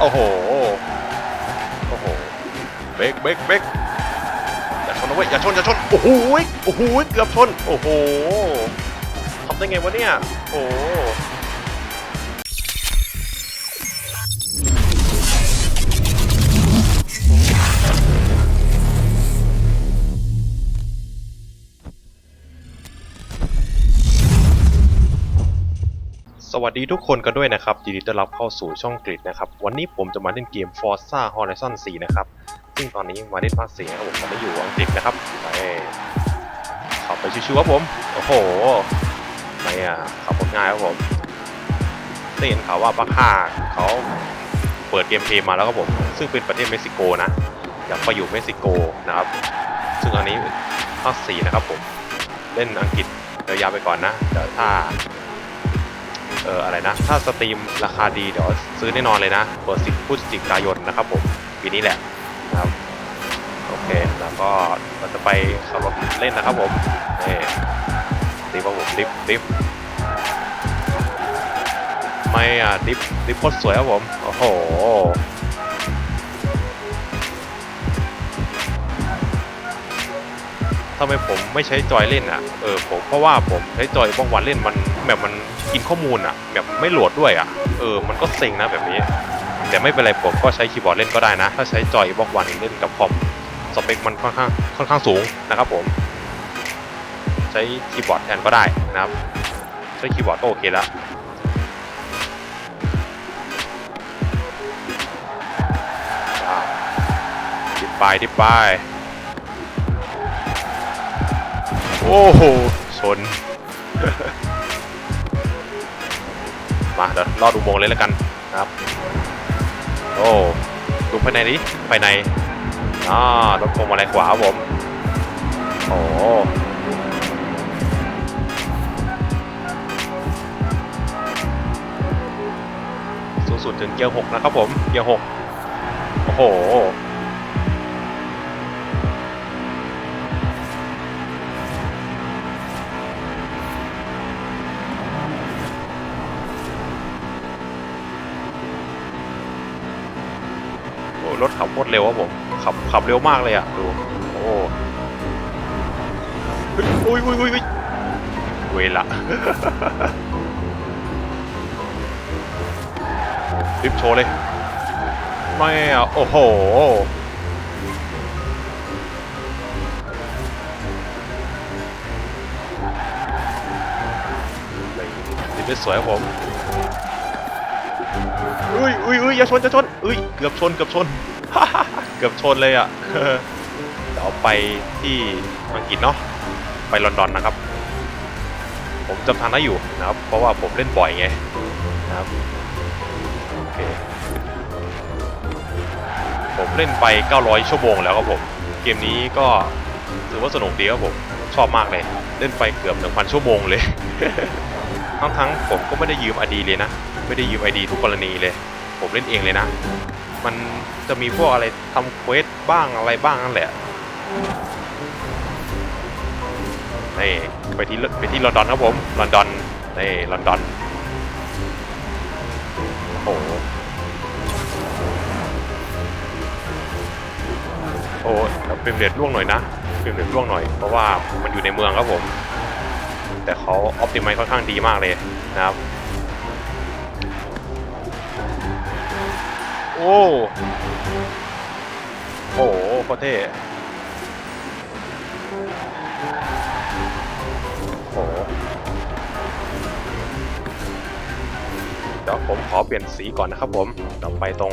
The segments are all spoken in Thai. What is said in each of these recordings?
โอ้โห โอ้โห เบรกเบรกเบรกอย่าชนนะเว้ย อย่าชน อย่าชน โอ้โห โอ้โห เกือบชน โอ้โหทำได้ไงวะเนี่ย โอ้ สวัสดีทุกคนกันด้วยนะครับยินดีต้อนรับเข้าสู่ช่องกริดนะครับ วันนี้ผมจะมาเล่นเกม Forza Horizon 4 นะครับ ซึ่งตอนนี้มาเล่นภาค4นะครับผมตอนนี้อยู่อังกฤษนะครับไปขับไปชิวๆครับผม โอ้โหไม่อะขับรถง่ายครับผมได้เห็นข่าวว่าภาค5เขาเปิดเกมเพลย์มาแล้วครับผม ซึ่งเป็นประเทศเม็กซิโกนะอยากไปอยู่เม็กซิโกนะครับ ซึ่งอันนี้ภาค4นะครับผม เล่นอังกฤษยาวๆไปก่อนนะเดี๋ยวถ้า เอออะไรนะ ถ้าสตรีมราคาดีเดี๋ยวซื้อแน่นอนเลยนะเปิดสิบพฤศจิกายนนะครับผมปีนี้แหละนะครับโอเคแล้วก็เราจะไปขับรถเล่นนะครับผมนี่ดิฟครับผมดิฟดิฟไม่อะดิฟดิฟโคตรสวยครับผมโอ้โห ทำไมผมไม่ใช้จอยเล่นอะเออผมเพราะว่าผมใช้จอยบางวันเล่นมันแบบมันกินข้อมูลอะ แบบไม่โหลดด้วยอะเออมันก็เซ็งนะแบบนี้ แต่ไม่เป็นไรผมก็ใช้คีย์บอร์ดเล่นก็ได้นะ ถ้าใช้จอยบอกวันเล่นกับคอมสเปคมันค่อนข้างค่อนข้างสูงนะครับผม ใช้คีย์บอร์ดแทนก็ได้นะครับ ใช้คีย์บอร์ดก็โอเคแล้วอ่าดิบไปดิบไป โอ้โหชน มาเดี๋ยวรอดูโมงค์เลยแล้วกันนะครับ โอ้ดูภายในดิภายในอ่ารถพวงมาลัยขวาผม โอ้สูงสุดถึงเกียร์หกนะครับผม เกียร์หกโอ้โห คตรเร็วครับผมขับขับเร็วมากเลยอะดูโอ้ยอุ้ยอุ้ยอุ้ยอุ้ยเวละริบโชว์เลยไม่อะโอ้โหดิบได้สวยครับผมอุ้ยอุ้ยอุ้ยอย่าชนอย่าชนอุ้ย เกือบชน เกือบชน เกือบชนเลยอะเดี๋ยวไปที่อังกฤษเนาะไปลอนดอนนะครับ ผมจำทางได้อยู่นะครับ เพราะว่าผมเล่นบ่อยไงนะครับโอเคผมเล่นไป 900 ชั่วโมงแล้วครับผม เกมนี้ก็ถือว่าสนุกดีครับผม ชอบมากเลย เล่นไปเกือบ 1,000 ชั่วโมงเลย ทั้งทั้งๆผมก็ไม่ได้ยืมอดีเลยนะ ไม่ได้ยืมไอดีทุกกรณีเลย ผมเล่นเองเลยนะ มันจะมีพวกอะไรทำเควสบ้างอะไรบ้างนั่นแหละนี่ไปที่ไปที่ลอนดอนครับผมลอนดอนนี่ลอนดอนโอ้โหโอ้แล้วเฟรมเรทร่วงหน่อยนะเฟรมเรทร่วงหน่อยเพราะว่ามันอยู่ในเมืองครับผม แต่เขาออ t ติ i ม e ค่อนข้างดีมากเลยนะครับ โอ้โอ้โหโคตรเท่โอ้โหเดี๋ยวผมขอเปลี่ยนสีก่อนนะครับผมเดี๋ยวไปตรง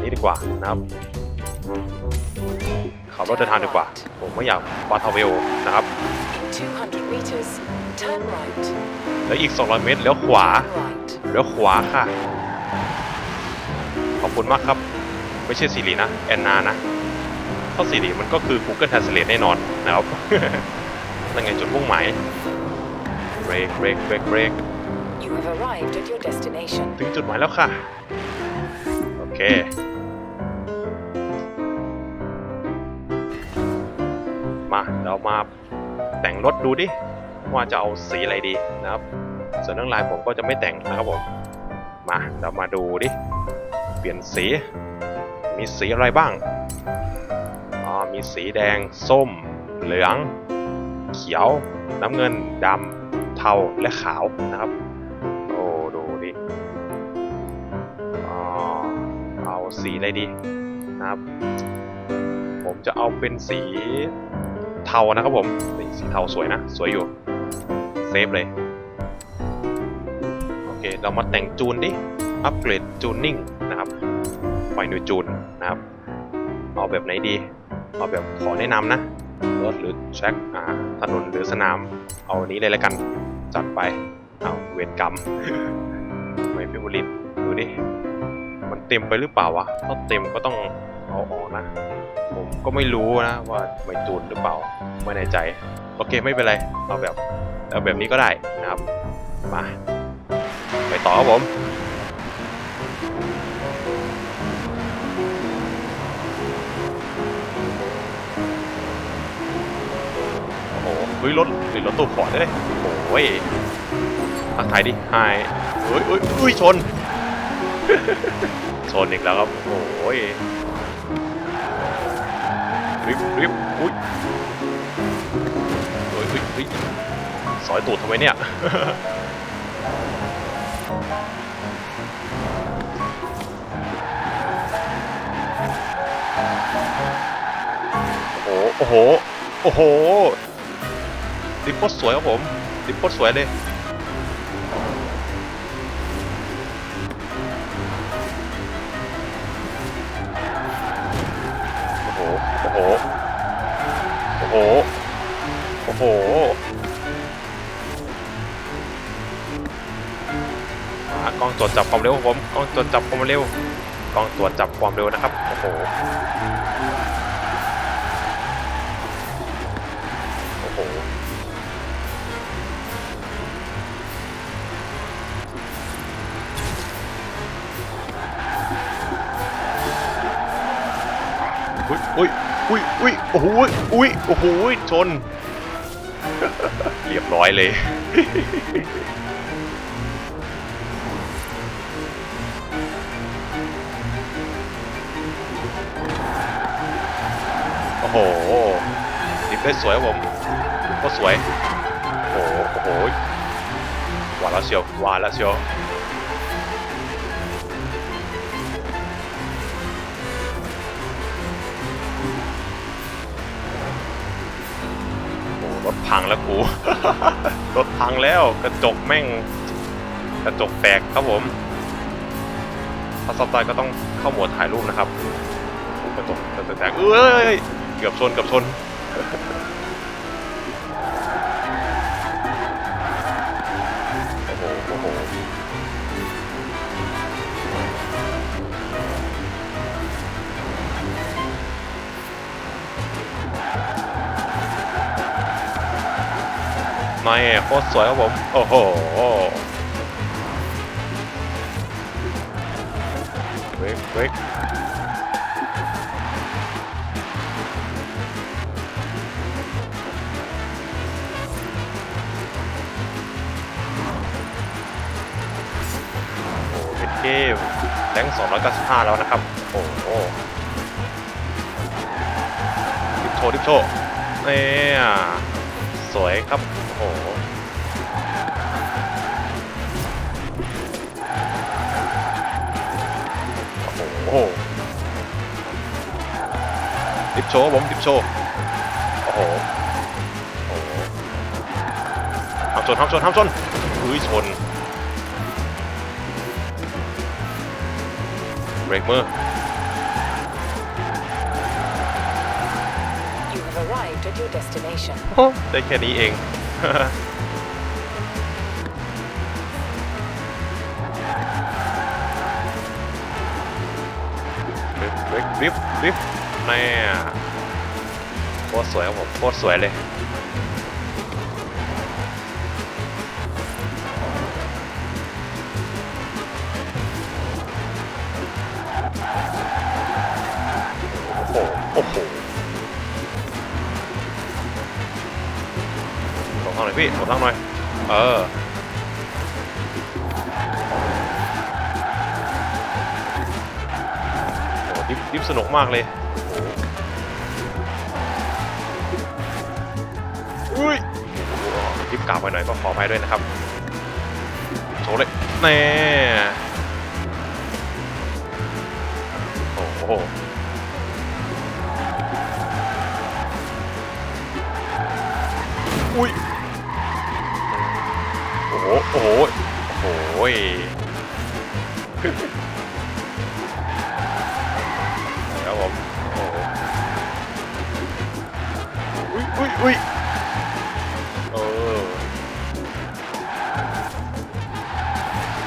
นี้ดีกว่านะครับขับรถเดินทางดีกว่า ผมไม่อยากปาทาเวลนะครับ200 meters, turn right. แล้วอีก 200 เมตรเลี้ยวขวา Turn right. เลี้ยวขวาค่ะขอบ คุณมากครับ ไม่ใช่สิรินะ แอนนานะถ้าสิริมันก็คือ Google Translate แน่นอนนะครับนั่นไงจุดมุ่งหมายเบรกเบรกเบรกเบรก You have arrived at your destination. ถึงจุดหมายแล้วค่ะ โอเคมาเรามาแต่งรถดูดิ ว่าจะเอาสีอะไรดีนะครับ ส่วนเรื่องลายผมก็จะไม่แต่งนะครับผม มาเรามาดูดิ ปลี่ยนสี มีสีอะไรบ้าง อ๋อ มีสีแดง ส้ม เหลือง เขียว น้ำเงิน ดำ เทา และขาวนะครับ โอ้ ดูดิ อ๋อ เอาสีอะไรดีนะครับ ผมจะเอาเป็นสีเทานะครับผม สีสีเทาสวยนะ สวยอยู่ เซฟเลย โอเค เรามาแต่งจูนดิอัปเกรดจูนนิ่ง ไฟนูจูนนะครับเอาแบบไหนดีเอาแบบขอแนะนำนะรถหรือแท็กถนนหรือสนาม เอาอันนี้เลยละกัน จัดไป เอาเวรกรรมไม่เป็นบริตดูดิ มันเต็มไปหรือเปล่าวะ ถ้าเต็มก็ต้องเอาออกนะ ผมก็ไม่รู้นะว่าไม่จูนหรือเปล่า ไม่แน่ใจ โอเคไม่เป็นไร เอาแบบ เอาแบบนี้ก็ได้นะครับ มา ไปต่อครับผม ฮ้ยรถหรือรถตู้ฟอร์ดเลยโอ้ยทักทายดิไฮเฮ้ยเฮ้ยอุ้ยชน ชนอีกแล้วครับ โอ้ยริบริบอุ้ยเฮ้ยเฮ้ยเฮ้ยสอยตูดทำไมเนี่ยโอ้โห โอ้โห โอ้โห ดิปโคตรสวยครับผม ดิปโคตรสวยเลยโอ้โหโอ้โหโอ้โหโอ้โหกล้องตรวจจับความเร็วผมกล้องตรวจจับความเร็วกล้องตรวจจับความเร็วนะครับโอ้โห อุ้ยอุ้ยอุ้ยอุ้ยโอ้โหอุ้ยโอ้โหชน เรียบร้อยเลย โอ้โหดิฟได้สวยครับผมก็สวย โอ้โห โอ้โหหวานแล้วเชียวหวานแล้วเชียว พังแล้วกู รถพังแล้วกระจกแม่ง กระจกแตกครับผมถ้าสอบตายก็ต้องเข้าโหมดถ่ายรูปนะครับกระจกกระจกแตกเอ้ยเกือบชนเกือบชน ไม่โคตรสวยครับผม โอ้โหเวกเวกโอ้เป็นเกมแรง295 แล้วนะครับ โอ้โหดิฟโชว์ดิฟโชว์เนี่ย สวยครับ โอ้โหโอ้โหดิฟโชว์ผมดิฟโชว์โอ้โหโอ้โหห้ามชนห้ามชนห้ามชนอุ้ยชนเบรกมือ at your destination. โอ้ได้แค่นี้เอง ริบริบริบริบแน่โคตรสวยครับผมโคตรสวยเลย โอ้โหโอ้โห พี่หลบทางหน่อย เออโดิฟสนุกมากเลยอุ้ยดิฟกล่าวไปหน่อยก็ขอไปด้วยนะครับโชว์เลยแน่โอ้โห โอ้โหโอ้โหโอ้โหยครับผมโอ้โหอุ้ยอุ้ยอุ้ยเออ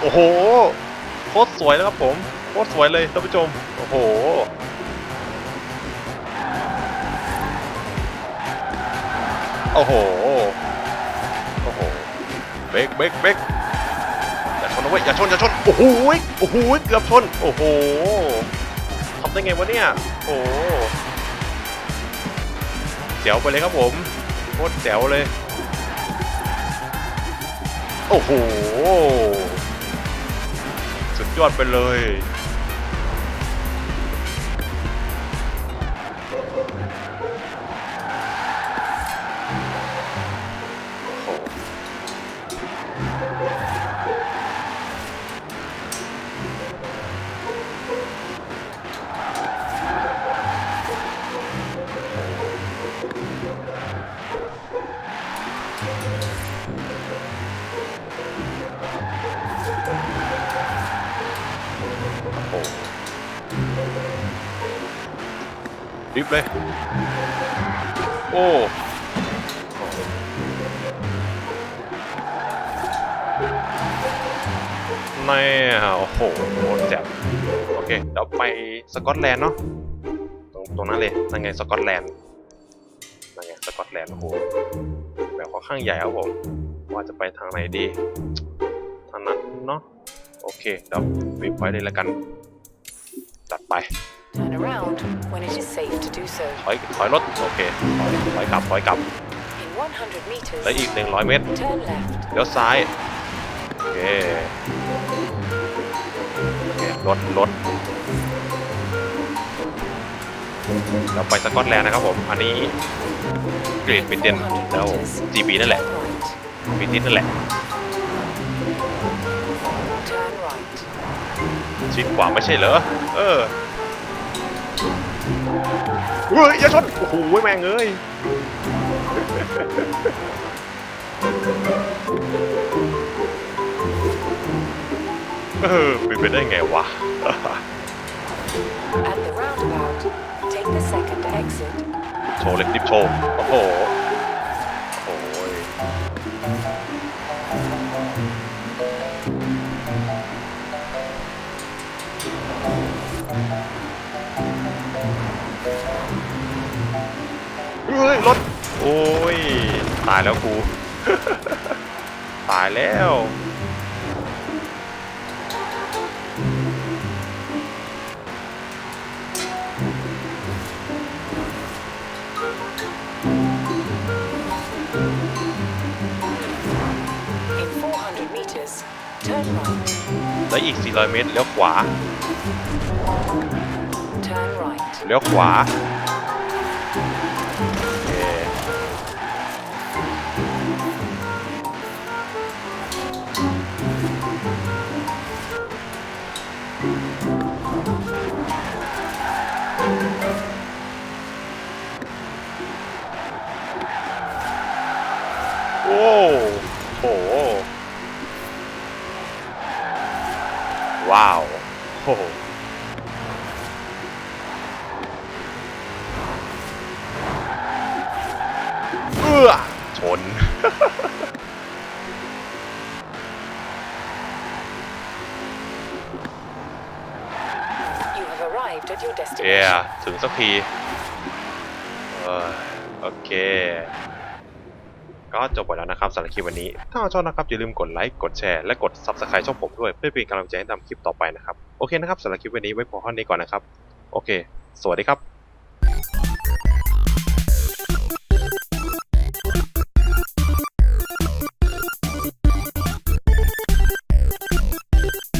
โอ้โห โคตรสวยแล้วครับผม โคตรสวยเลยท่านผู้ชม โอ้โหโอ้โห รกเบรกเบรกอย่าชนนะเว้ยอย่าชนอย่าชนโอ้โหโอ้โหเกือบชนโอ้โหทำได้ไงวะเนี่ยโอ้โหเจ๋วไปเลยครับผมโคตรแจ๋วเลย โอ้โห สุดยอดไปเลย รีบเลย โอ้แน่โอ้โหแจ๋วโอเค เดี๋ยวไปสกอตแลนด์เนาะ ตรงตรงนั้นเลย นั่นไงสกอตแลนด์นั่นไงสกอตแลนด์ โอ้โหแบบค่อนข้างใหญ่ครับผม ว่าจะไปทางไหนดี ทางนั้นเนาะ โอเค เดี๋ยววิบไว้เลยละกัน จัดไป Turn around when it is safe to do so. ถอยถอยรถโอเคถอยถอยกลับถอยกลับ In 100 meters, แล้วอีก100 เมตร turn left. เลี้ยวซ้าย โอเค โอเครถรถเราไปสกอตแลนด์นะครับผม อันนี้เกรดบิ In เดน400แล้ว meters, GB นั่นแหละ turn right. บิทินนั่นแหละ Turn right. ชิดขวาไม่ใช่เหรอ เออ เฮ้ยอย่าชนโอ้โหแม่งเอ้ยเออเป็นไปได้ไงวะ At the roundabout, take the second exit. โชว์เลยดิบโชว์โอ้โห เฮ้ยรถโอ้ยตายแล้วกู ตายแล้ว In 400 meters, turn right. แล้วอีก 400 เมตรเลี้ยวขวา Turn right. เลี้ยวขวา arrived at your เอ destination. ถึงสักทีเออโอเค ก็จบไปแล้วนะครับสำหรับคลิปวันนี้ ถ้าชอบนะครับอย่าลืมกดไลค์ กดแชร์ และกด Subscribe ช่องผมด้วย เพื่อเป็นกำลังใจให้ทำคลิปต่อไปนะครับ โอเคนะครับสำหรับคลิปวันนี้ไว้พอเท่านี้ก่อนนะครับ โอเค สวัสดีครับ